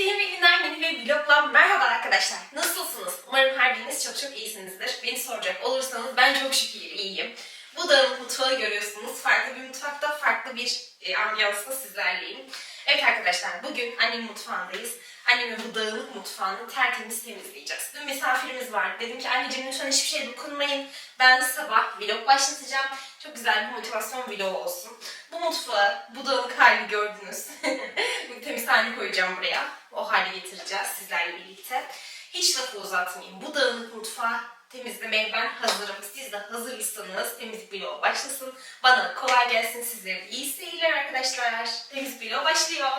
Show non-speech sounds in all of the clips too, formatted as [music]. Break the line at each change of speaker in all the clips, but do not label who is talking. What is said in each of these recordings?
yeni günden yeni bir vlogla merhaba arkadaşlar. Nasılsınız? Umarım her biriniz çok çok iyisinizdir. Beni soracak olursanız ben çok şükür iyiyim. Bu dağın mutfağı görüyorsunuz. Farklı bir mutfakta, farklı bir e, ambiyansla sizlerleyim. Evet arkadaşlar, bugün annemin mutfağındayız. Annemin bu dağınık mutfağını tertemiz temizleyeceğiz. Dün misafirimiz vardı. Dedim ki anneciğim lütfen hiçbir şeye dokunmayın. Ben sabah vlog başlatacağım. Çok güzel bir motivasyon vlogu olsun. Bu mutfağı, bu dağınık halini gördünüz. [laughs] bu temiz halini koyacağım buraya. O hale getireceğiz sizlerle birlikte. Hiç lafı uzatmayayım. Bu dağınık mutfağı temizlemeye ben hazırım. Siz de hazırsanız temizlik vlogu başlasın. Bana kolay gelsin. Sizlere de iyi seyirler arkadaşlar. Temizlik vlogu başlıyor.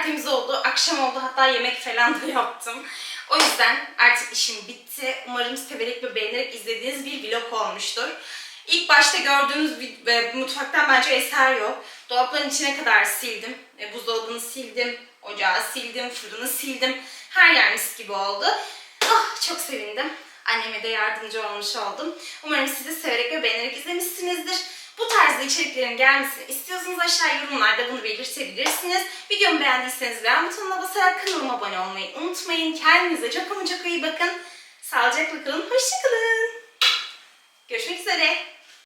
Tertemiz oldu, akşam oldu hatta yemek falan da yaptım. O yüzden artık işim bitti. Umarım severek ve beğenerek izlediğiniz bir vlog olmuştur. İlk başta gördüğünüz bir, mutfaktan bence eser yok. Dolapların içine kadar sildim. E, buzdolabını sildim, ocağı sildim, fırını sildim. Her yer mis gibi oldu. Ah çok sevindim. Anneme de yardımcı olmuş oldum. Umarım siz de severek ve beğenerek izlemişsinizdir. Bu tarzda içeriklerin gelmesini istiyorsanız aşağı yorumlarda bunu belirtebilirsiniz. Videomu beğendiyseniz beğen butonuna basarak kanalıma abone olmayı unutmayın. Kendinize çok ama çok iyi bakın. Sağlıcakla kalın, hoşçakalın. Görüşmek üzere.